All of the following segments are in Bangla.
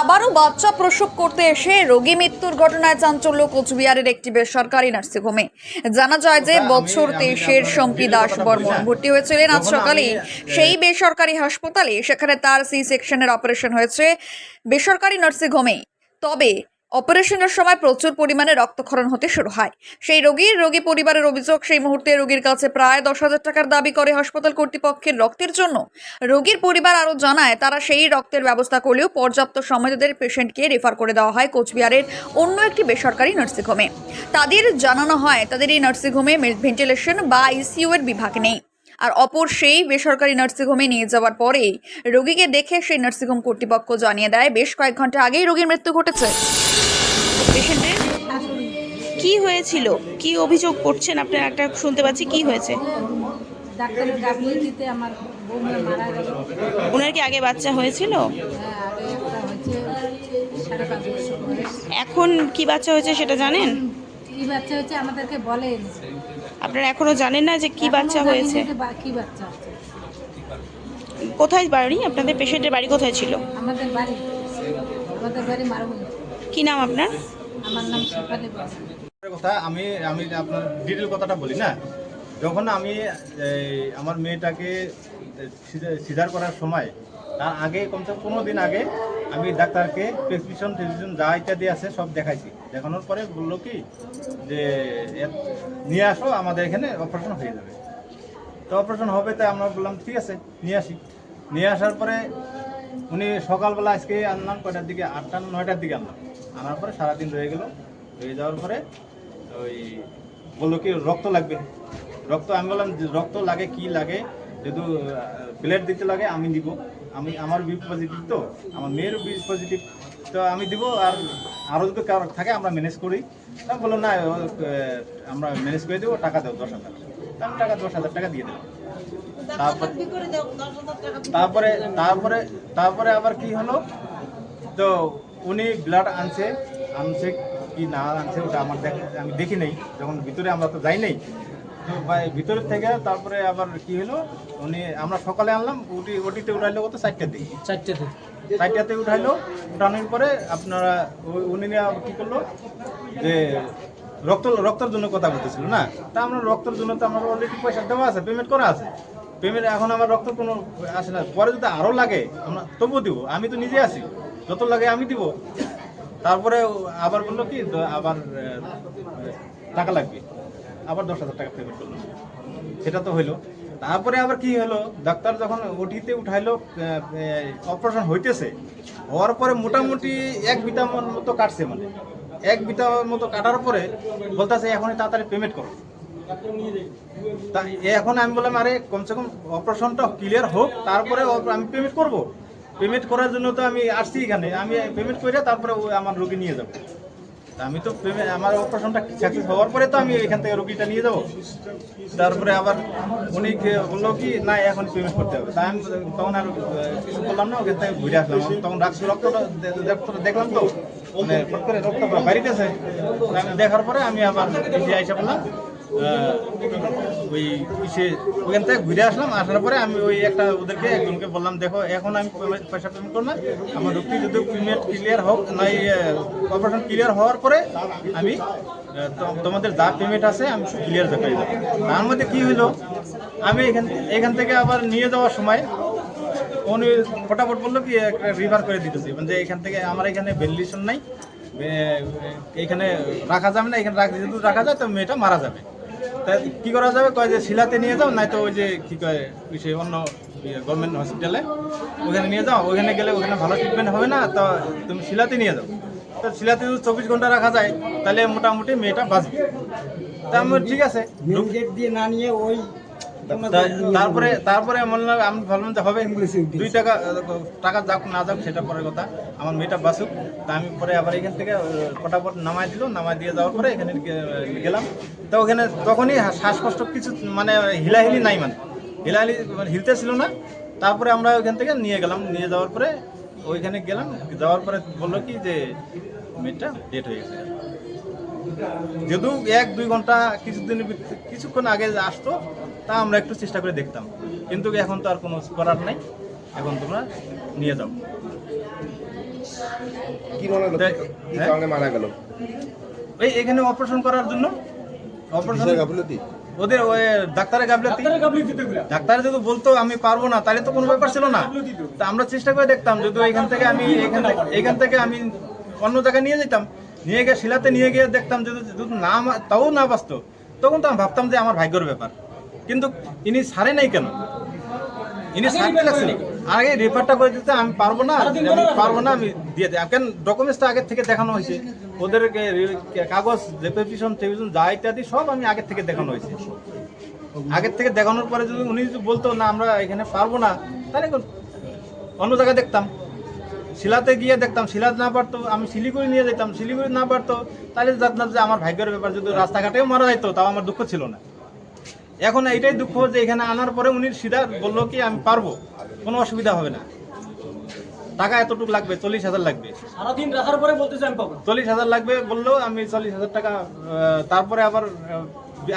আবারও বাচ্চা প্রসব করতে এসে রোগী মৃত্যুর ঘটনায় চাঞ্চল্য কোচবিহারের একটি বেসরকারি নার্সিংহোমে। জানা যায় যে বছর তেইশের শম্পি দাস বর্মন ভর্তি হয়েছিলেন আজ সকালে সেই বেসরকারি হাসপাতালে সেখানে তার সি সেকশনের অপারেশন হয়েছে। বেসরকারি নার্সিংহোমে তবে অপারেশনের সময় প্রচুর পরিমাণে রক্তক্ষরণ হতে শুরু হয়। সেই রোগীর রোগী পরিবারের অভিযোগ, সেই মুহূর্তে রোগীর কাছে প্রায় দশ হাজার টাকার দাবি করে হাসপাতাল কর্তৃপক্ষের রক্তের জন্য। রোগীর পরিবার আরও জানায়, তারা সেই রক্তের ব্যবস্থা করলেও পর্যাপ্ত সময় তাদের পেশেন্টকে রেফার করে দেওয়া হয় কোচবিহারের অন্য একটি বেসরকারি নার্সিংহোমে। তাদের জানানো হয়, তাদের এই নার্সিংহোমে ভেন্টিলেশন বা আইসিইউ এর বিভাগ নেই। আর অপর সেই বেসরকারি নার্সিংহোমে নিয়ে যাওয়ার পরে রোগীকে দেখে সেই নার্সিংহোম কর্তৃপক্ষ জানিয়ে দেয়, বেশ কয়েক ঘণ্টা আগেই রোগীর মৃত্যু ঘটেছে। পেশেন্টের? কি হয়েছিল? কি অভিযোগ করছেন আপনারা? একটা শুনতে পাচ্ছি কি হয়েছে? ডাক্তারের গাফিলি আমার বৌমা মারা গেল। ওনার কি আগে বাচ্চা হয়েছিল? হ্যাঁ এখন কি বাচ্চা হয়েছে সেটা জানেন? কি বাচ্চা হয়েছে আমাদেরকে বলেন। আপনারা এখনও জানেন না যে কি বাচ্চা হয়েছে? কি বাচ্চা কোথায় বাড়ি? আপনাদের পেশেন্টের বাড়ি কোথায় ছিল? আমাদের বাড়ি আমাদের বাড়ি মারুমনি কি নাম আপনার? কথা, আমি আমি আপনার ডিটেল কথাটা বলি, না? যখন আমি আমার মেয়েটাকে সিজার করার সময়, তার আগে কমসে কম পনেরো দিন আগে আমি ডাক্তারকে প্রেসক্রিপশন টেসক্রিপশন যা ইত্যাদি আছে সব দেখাইছি। দেখানোর পরে বলল কি, যে নিয়ে আসো, আমাদের এখানে অপারেশন হয়ে যাবে। তো অপারেশন হবে, তাই আমরা বললাম, ঠিক আছে, নিয়ে আসি। নিয়ে আসার পরে উনি সকালবেলা আজকে আনলাম, কয়টার দিকে? আটটা নয়টার দিকে আনলাম। আনার পরে সারাদিন রয়ে গেল। রয়ে যাওয়ার পরে ওই বলল কি, রক্ত লাগবে। রক্ত, আমি বললাম রক্ত লাগে, কি লাগে? যেহেতু ব্লাড দিতে লাগে, আমি দিব। আমি, আমার বি পজিটিভ তো, আমার মেয়েরও বি পজিটিভ তো আমি দিব, আর আরও যদি কারও থাকে, আমরা ম্যানেজ করি। বলল, না আমরা ম্যানেজ করে দেবো, টাকা দেবো দশ হাজার। আমি টাকা, দশ হাজার টাকা দিয়ে দিলাম। তারপর তারপরে তারপরে তারপরে আবার কি হলো? তো উনি ব্লাড আনছে আনছে কি না আনছে ওটা আমার দেখ আমি দেখি নেই যখন ভিতরে আমরা তো যাই নাই। তো ভিতরের থেকে তারপরে আবার কি হলো? উনি আমরা সকালে আনলাম ওটি ওটিতে উঠাইলো কত? চারটার দিকে চারটেতে চারটাতে উঠাইলো উঠানোর পরে আপনারা উনি নিয়ে আবার কি করল? যে রক্ত রক্তের জন্য কথা বলতেছিল না? তা আমরা রক্তের জন্য তো আমার অলরেডি পয়সা দেওয়া আছে পেমেন্ট করা আছে। পেমেন্ট এখন আমার রক্ত কোনো আসে না। পরে যদি আরও লাগে, আমরা তবুও দিব। আমি তো নিজে আছি। যত লাগে আমি দিব। তারপরে আবার বলল কি আবার টাকা লাগবে। আবার দশ হাজার টাকা পেমেন্ট করল। সেটা তো হইল। তারপরে আবার কি হলো ডাক্তার যখন ওটিতে উঠাইলো অপারেশন হইতেছে, হওয়ার পরে মোটামুটি এক বিটা মতো কাটছে মানে। এক বিটা মতো কাটার পরে বলতেছে এখন তাড়াতাড়ি পেমেন্ট করো। তা এখন আমি বললাম, আরে, কমসে কম অপারেশনটা ক্লিয়ার হোক, তারপরে আমি পেমেন্ট করব। পেমেন্ট করার জন্য তো আমি আসছি এখানে। আমি পেমেন্ট করে তারপরে আমার রোগী নিয়ে যাব। আমি তো পেমেন্ট আমার অপারেশনটা সাকসেস হওয়ার পরে তো আমি এখান থেকে রুগীটা নিয়ে যাব। তারপরে আবার উনি বলল কি, না, এখন পেমেন্ট করতে হবে। তাই আমি তখন আর কিছু বললাম না, ওখান থেকে ঘুরে আসলাম। তখন রাখছি রক্তটা দেখলাম তো। মানে করে রক্ত বাড়িতেছে। দেখার পরে আমি আবার এসে আইসা বললাম ওই সে ওখান থেকে ঘুরে আসলাম, আসার পরে আমি ওই একটা ওদেরকে একজনকে বললাম, দেখো, এখন আমি পয়সা পেমেন্ট করব না। আমার রোগটি যদি পেমেন্ট ক্লিয়ার হোক না অপারেশন ক্লিয়ার হওয়ার পরে আমি তোমাদের যা পেমেন্ট আছে, আমি ক্লিয়ার করে দেবো। তার মধ্যে কি হলো, আমি এখান এখান থেকে আবার নিয়ে যাওয়ার সময় উনি ফটাফট বলল কি রিভার করে দিতেছি। মানে এখান থেকে আমার এখানে ভ্যালিডেশন নাই, এ- এখানে রাখা যাবে না, এখানে রাখ যদি রাখা যায়, তো মেয়েটা মারা যাবে। তা কি করা যাবে? কয় যে শিলাতে নিয়ে যাও নাই তো ওই যে কি কয়, ওই সে অন্য গভর্নমেন্ট হসপিটালে ওখানে নিয়ে যাও, ওখানে গেলে ওখানে ভালো ট্রিটমেন্ট হবে না, তো তুমি শিলাতে নিয়ে যাও। তো শিলাতে যদি চব্বিশ ঘণ্টা রাখা যায়, তাহলে মোটামুটি মেয়েটা বাঁচবে। তা আমার ঠিক আছে। দিয়ে না নিয়ে ওই তারপরে তারপরে বললাম আমি ভাবলাম যে হবে দুই টাকা টাকা যাক না যাক সেটা পরের কথা। আমার মেয়েটা বাসুক তা আমি পরে আবার এখান থেকে ফটাফট নামাই দিল নামাই দিয়ে যাওয়ার পরে এখানে গেলাম। তো ওখানে তখনই শ্বাসকষ্ট কিছু মানে হিলাহিলি নাই মানে। হিলাহিলি মানে হিলতে ছিল না। তারপরে আমরা ওইখান থেকে নিয়ে গেলাম নিয়ে যাওয়ার পরে ওইখানে গেলাম। যাওয়ার পরে বলল কি যে মেয়েটা ডেট হয়ে গেছে। যদিও এক দুই ঘণ্টা কিছুদিন কিছুক্ষণ আগে আসতো তা আমরা একটু চেষ্টা করে দেখতাম। কিন্তু এখন তো আর কোনো করার নাই। এখন তোমরা নিয়ে যাও। কি মনে হলো কি হ্যাঁ? কারণে মারা গেল? এই এখানে অপারেশন করার জন্য। অপারেশন গাফিলতি? ওদের ওই ডাক্তারের গাফিলতি। ডাক্তার যদি বলতো আমি পারব না তাহলে তো কোনো ব্যাপার ছিল না। তা। আমরা চেষ্টা করে দেখতাম যদি এখান থেকে আমি এখান থেকে এখান থেকে আমি অন্য জায়গায় নিয়ে যেতাম। নিয়ে গিয়ে শিলাতে নিয়ে গিয়ে দেখতাম যদি না তাও না বাঁচতো তখন তো আমি ভাবতাম যে আমার ভাগ্যর ব্যাপার। কিন্তু ইনি সারে নাই কেন? ইনি সারতে লাগছিল আগে রেফারটা করে দিতে আমি পারব না, আমি পারব না, আমি দিয়ে দিই কেন ডকুমেন্টসটা আগের থেকে দেখানো হয়েছে? ওদের কাগজ রেপুটেশন টেলিভিশন যা ইত্যাদি সব আমি আগের থেকে দেখানো হয়েছে। আগের থেকে দেখানোর পরে যদি উনি যদি বলতো, না, আমরা এখানে পারব না, তাহলে অন্য জায়গায় দেখতাম। শিলাতে গিয়ে দেখতাম, শিলা না পারতো, আমি শিলিগুড়ি নিয়ে যেতাম, শিলিগুড়ি না পারতো, তাহলে জানতাম যে আমার ভাগ্যের ব্যাপার, যদি রাস্তাঘাটেও মারা যাইতো, তাও আমার দুঃখ ছিল না। এখন এইটাই দুঃখ যে এখানে আনার পরে উনি সিধা বলল কি আমি পারব কোনো অসুবিধা হবে না। টাকা এতটুকু লাগবে চল্লিশ হাজার লাগবে। সারাদিন রাখার পরে বলতে আমি পাবো চল্লিশ হাজার লাগবে বলল আমি চল্লিশ হাজার টাকা তারপরে আবার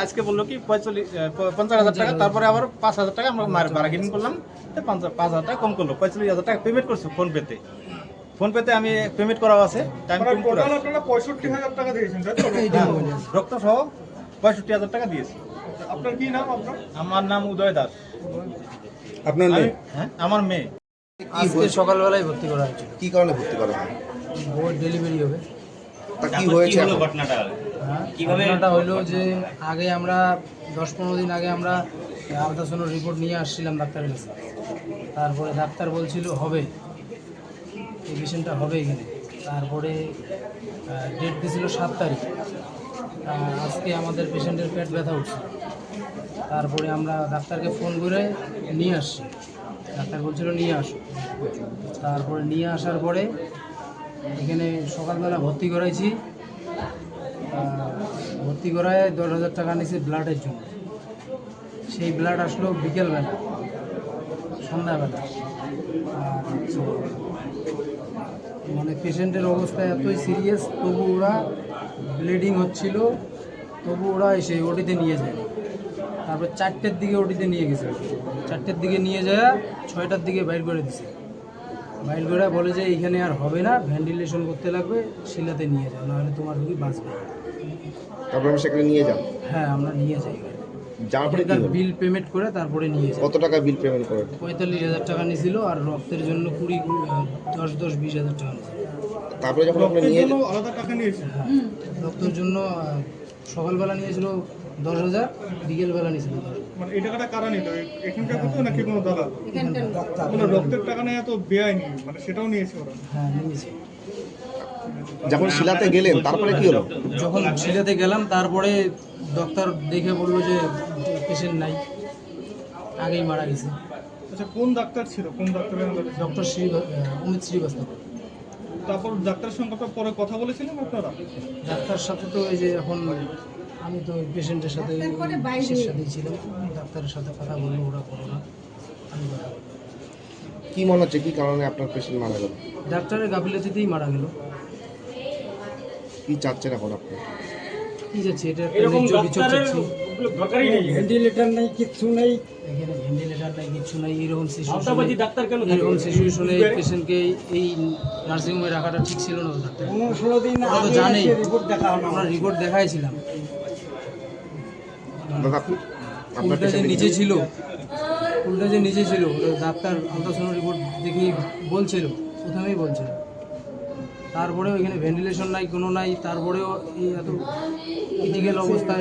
আজকে বলল কি পঁয়তাল্লিশ পঞ্চাশ হাজার টাকা তারপরে আবার পাঁচ হাজার টাকা আমরা বার্গেনিং করলাম। পাঁচ হাজার টাকা কম করল পঁয়তাল্লিশ হাজার টাকা পেমেন্ট করছ ফোন পেতে। ফোন পেতে আমি পেমেন্ট করা আছে টাইম পেমেন্ট করা পঁয়ষট্টি হাজার টাকা দিয়েছেন তাই তো? হ্যাঁ, রক্ত সহ পঁয়ষট্টি হাজার টাকা দিয়েছি। আপনার কি নাম আপনার? আমার নাম উদয় দাস। আপনার মেয়ে? হ্যাঁ আমার মেয়ে। আজকে সকালবেলায় ভর্তি করা হয়েছিল। কি কারণে ভর্তি করা হয় বোর্ড ডেলিভারি হবে। তা কি হয়েছে এখন? হ্যাঁ ঘটনাটা হলো যে আগে আমরা দশ পনেরো দিন আগে আমরা আলট্রাসাউন্ড রিপোর্ট নিয়ে আসছিলাম ডাক্তারের কাছে। তারপরে ডাক্তার বলছিল হবে। এই পেশেন্টটা হবে এখানে। তারপরে ডেট দিয়েছিল সাত তারিখ। আজকে আমাদের পেশেন্টের পেট ব্যথা উঠছে। তারপরে আমরা ডাক্তারকে ফোন করে নিয়ে আসছি। ডাক্তার বলছিল, নিয়ে আসো। তারপরে নিয়ে আসার পরে এখানে সকালবেলা ভর্তি করাইছি। ভর্তি করায় দশ হাজার টাকা নিয়েছি ব্লাডের জন্য। সেই ব্লাড আসলো বিকেলবেলা, সন্ধ্যাবেলা। মানে পেশেন্টের অবস্থা এতই সিরিয়াস, তবু ওরা ব্লিডিং হচ্ছিল, তবু ওরা এসে ওটিতে নিয়ে যায়। তারপর চারটের দিকে ওটিতে নিয়ে গেছে। চারটের দিকে নিয়ে যায় ছয়টার দিকে বাইর করে দিছে। বাইর করে বলে যে এইখানে আর হবে না ভেন্টিলেশন করতে লাগবে শিলাতে নিয়ে যাও নাহলে তোমার রুগী বাঁচবে না। তারপর সেখানে নিয়ে যান হ্যাঁ আমরা নিয়ে যাই যাওয়ার পরে কি বিল পেমেন্ট করে তারপরে নিয়ে যাই। কত টাকা বিল পেমেন্ট করেন পঁয়তাল্লিশ হাজার টাকা নিয়েছিল আর রক্তের জন্য কুড়ি দশ দশ বিশ হাজার টাকা নিয়েছিল তারপরে যখন আপনি নিয়ে আলাদা টাকা নিয়েছে হ্যাঁ রক্তের জন্য সকালবেলা নিয়েছিল দশ হাজার বিকেলবেলা নিয়েছিল মানে এই টাকাটা কারা নিল? এখানকার হতো নাকি কোনো দালাল? কোনো রক্তের টাকা নেই এত বেআইনি মানে সেটাও নিয়েছে ওরা। হ্যাঁ নিয়েছে। যখন শিলাতে গেলেন তারপরে কি হলো? যখন শিলাতে গেলাম তারপরে ডক্টর দেখে বলল যে পেশেন্ট নাই। আগেই মারা গেছে। আচ্ছা কোন ডাক্তার ছিল? কোন ডাক্তারের ডক্টর শ্রী অমিত শ্রীবাস্তব। তারপর ডাক্তারের সঙ্গে পরে কথা বলেছিলেন আপনারা? ডাক্তার সাথে তো এই যে এখন আমি তো পেশেন্টের সাথে সাথেই ছিলাম। ডাক্তারের সাথে কথা বলল ওরা করো না। আমি কথা। কি মনে হচ্ছে কি কারণে আপনার পেশেন্ট মারা গেল? ডাক্তারের গাফিলতিতেই মারা গেল। কি চাচ্ছেন এখন আপনি? কি যাচ্ছে এটা ভেন্টিলেটার নেই। কিচ্ছু নেই। এখানে ভেন্টিলেটার নাই কিছু নাই এরকম সিচুয়েশনে ডাক্তার কেন এরকম সিচুয়েশনে পেশেন্টকে এই নার্সিংহোমে রাখাটা ঠিক ছিল না ডাক্তার। পনেরো ষোলো দিন জানেই। রিপোর্ট দেখা আমরা রিপোর্ট দেখাইছিলাম। উল্টা যে নিচে ছিল উল্টা যে নিচে ছিল ডাক্তার আলট্রাসাউন্ড রিপোর্ট দেখেই বলছিল প্রথমেই বলছিল। তারপরেও এখানে ভেন্টিলেশন নাই কোনো নাই তারপরেও এই এত ক্রিটিক্যাল অবস্থায়